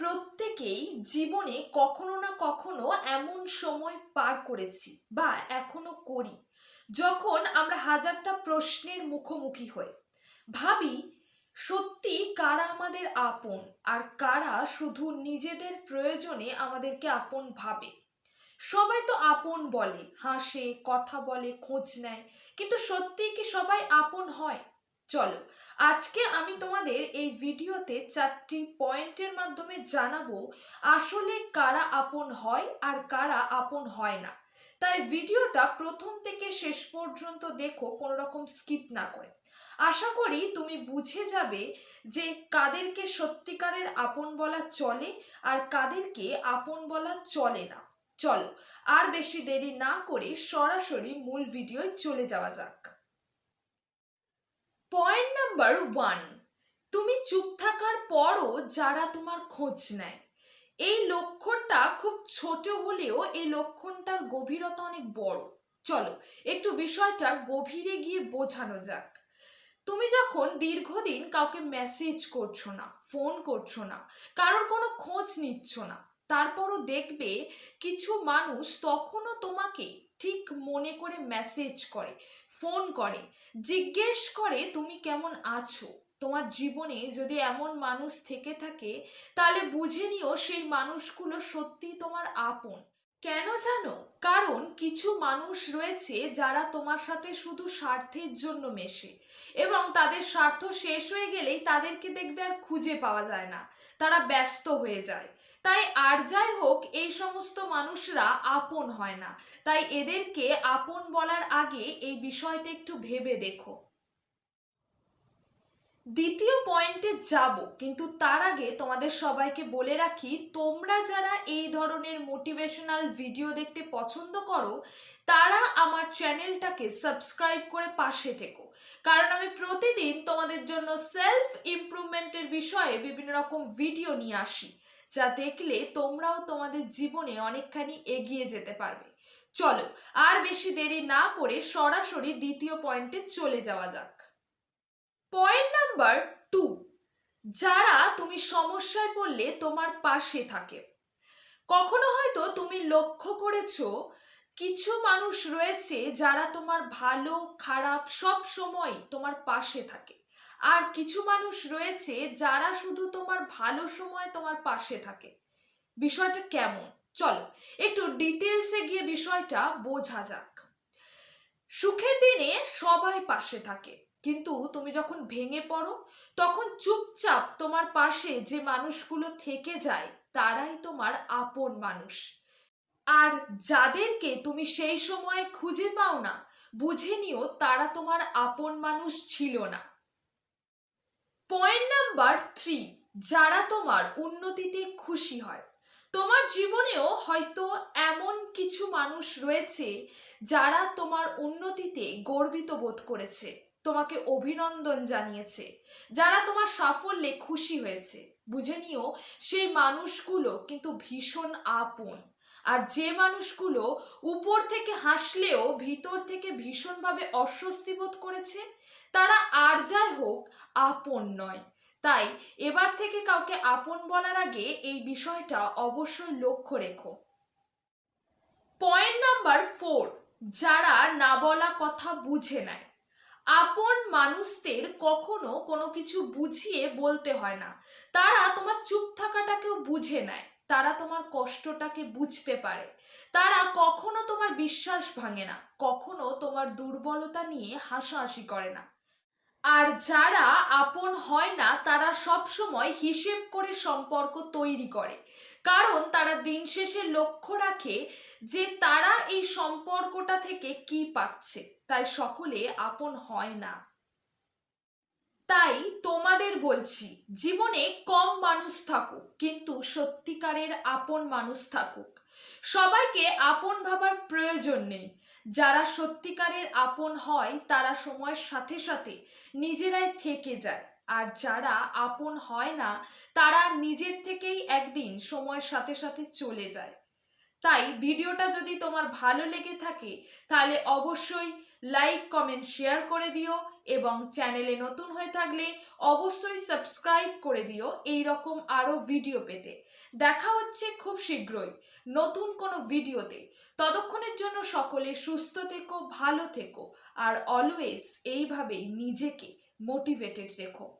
প্রত্যেকেই জীবনে কখনো না কখনো এমন সময় পার করেছি বা এখনও করি, যখন আমরা হাজারটা প্রশ্নের মুখোমুখি হই। ভাবি, সত্যি কারা আমাদের আপন আর কারা শুধু নিজেদের প্রয়োজনে আমাদেরকে আপন ভাবে? সবাই তো আপন বলে, হাসে, কথা বলে, খোঁজ নেয়, কিন্তু সত্যি কি সবাই আপন হয়? চলো, আজকে আমি তোমাদের এই ভিডিওতে চারটি পয়েন্টের মাধ্যমে জানাব আসলে কারা আপন হয় আর কারা আপন হয় না। তাই ভিডিওটা প্রথম থেকে শেষ পর্যন্ত দেখো কোনো রকম স্কিপ না করে। আশা করি তুমি বুঝে যাবে যে কাদেরকে সত্যিকারের আপন বলা চলে আর কাদেরকে আপন বলা চলে না। চলো, আর বেশি দেরি না করে সরাসরি মূল ভিডিওয় চলে যাওয়া যাক। পয়েন্ট নাম্বার ওয়ান তুমি চুপ থাকার পরও যারা তোমার খোঁজ নেয়, এই লক্ষণটা খুব ছোট হলেও এই লক্ষণটার গভীরতা অনেক বড়। চলো, একটু বিষয়টা গভীরে গিয়ে বোঝানো যাক। তুমি যখন দীর্ঘদিন কাউকে মেসেজ করছ না ফোন করছ না, কারোর কোনো খোঁজ নিচ্ছ না, তারপরও দেখবে কিছু মানুষ তখনও তোমাকে ঠিক মনে করে মেসেজ করে ফোন করে, জিজ্ঞেস করে তুমি কেমন আছো? তোমার জীবনে যদি এমন মানুষ থেকে থাকে, তাহলে বুঝে নিও সেই মানুষগুলো সত্যি তোমার আপন। কেন জানো? কারণ কিছু মানুষ রয়েছে যারা তোমার সাথে শুধু স্বার্থের জন্য মেশে এবং তাদের স্বার্থ শেষ হয়ে গেলেই তাদেরকে দেখবে আর খুঁজে পাওয়া যায় না। তারা ব্যস্ত হয়ে যায়। তাই আর যাই হোক, এই সমস্ত মানুষরা আপন হয় না। তাই এদেরকে আপন বলার আগে এই বিষয়টা একটু ভেবে দেখো। দ্বিতীয় পয়েন্টে যাব, কিন্তু তার আগে তোমাদের সবাইকে বলে রাখি, তোমরা যারা এই ধরনের মোটিভেশনাল ভিডিও দেখতে পছন্দ করো, তারা আমার চ্যানেলটাকে সাবস্ক্রাইব করে পাশে থেকো। কারণ আমি প্রতিদিন তোমাদের জন্য সেলফ ইমপ্রুভমেন্টের বিষয়ে বিভিন্ন রকম ভিডিও নিয়ে আসি, যা দেখলে তোমরাও তোমাদের জীবনে অনেকখানি এগিয়ে যেতে পারবে। চলো, আর বেশি দেরি না করে সরাসরি দ্বিতীয় পয়েন্টে চলে যাওয়া যাক। নাম্বার টু যারা তুমি সমস্যায় পড়লে তোমার পাশে থাকে। কখনো হয়তো তুমি লক্ষ্য করেছ, কিছু মানুষ রয়েছে যারা তোমার ভালো, খারাপ সব সময় তোমার পাশে থাকে। আর কিছু মানুষ রয়েছে যারা শুধু তোমার ভালো সময় তোমার পাশে থাকে। বিষয়টা কেমন? চলো, একটু ডিটেলসে গিয়ে বিষয়টা বোঝা যাক। সুখের দিনে সবাই পাশে থাকে। কিন্তু তুমি যখন ভেঙে পড়ো, তখন চুপচাপ তোমার পাশে যে মানুষগুলো থেকে যায়, তারাই তোমার আপন মানুষ। আর যাদেরকে তুমি সেই সময় খুঁজে পাও না, বুঝে নিও তারা তোমার আপন মানুষ ছিল না। পয়েন্ট নাম্বার থ্রি, যারা তোমার উন্নতিতে খুশি হয়। তোমার জীবনেও হয়তো এমন কিছু মানুষ রয়েছে, যারা তোমার উন্নতিতে গর্বিত বোধ করেছে। তোমাকে অভিনন্দন জানিয়েছে, যারা তোমার সাফল্যে খুশি হয়েছে। বুঝে নিও, সেই মানুষগুলো কিন্তু ভীষণ আপন। আর যে মানুষগুলো উপর থেকে হাসলেও ভিতর থেকে ভীষণভাবে অস্বস্তি বোধ করেছে, তারা আর যাই হোক আপন নয়। তাই এবার থেকে কাউকে আপন বলার আগে এই বিষয়টা অবশ্যই লক্ষ্য রেখো। পয়েন্ট নাম্বার ফোর, যারা না বলা কথা বুঝে নেয়। আপন মানুষদের কখনো কোনো কিছু বুঝিয়ে বলতে হয় না। তারা তোমার চুপ থাকাটাকেও বুঝে নেয়। তারা তোমার কষ্টটাকে বুঝতে পারে। তারা কখনো তোমার বিশ্বাস ভাঙে না। কখনো তোমার দুর্বলতা নিয়ে হাসাহাসি করে না। আর যারা আপন হয় না, তারা সব সময় হিসেব করে সম্পর্ক তৈরি করে। কারণ তারা দিন শেষে লক্ষ্য রাখে যে তারা এই সম্পর্কটা থেকে কি পাচ্ছে। তাই সকলে আপন হয় না। তাই তোমাদের বলছি, জীবনে কম মানুষ থাকুক, কিন্তু সত্যিকারের আপন মানুষ থাকুক। সবাইকে আপন ভাবার প্রয়োজন নেই। যারা সত্যিকারের আপন হয়, তারা সময়ের সাথে সাথে নিজেরাই থেকে যায়। আর যারা আপন হয় না, তারা নিজের থেকেই একদিন সময়ের সাথে সাথে চলে যায়। তাই ভিডিওটা যদি তোমার ভালো লেগে থাকে, তাহলে অবশ্যই লাইক কমেন্ট শেয়ার করে দিও এবং চ্যানেলে নতুন হয়ে থাকলে অবশ্যই সাবস্ক্রাইব করে দিও এই রকম আরও ভিডিও পেতে। দেখা হচ্ছে খুব শীঘ্রই নতুন কোনো ভিডিওতে ততক্ষণের জন্য সকলে সুস্থ থেকো, ভালো থেকো, আর অলওয়েজ এইভাবেই নিজেকে মোটিভেটেড রেখো।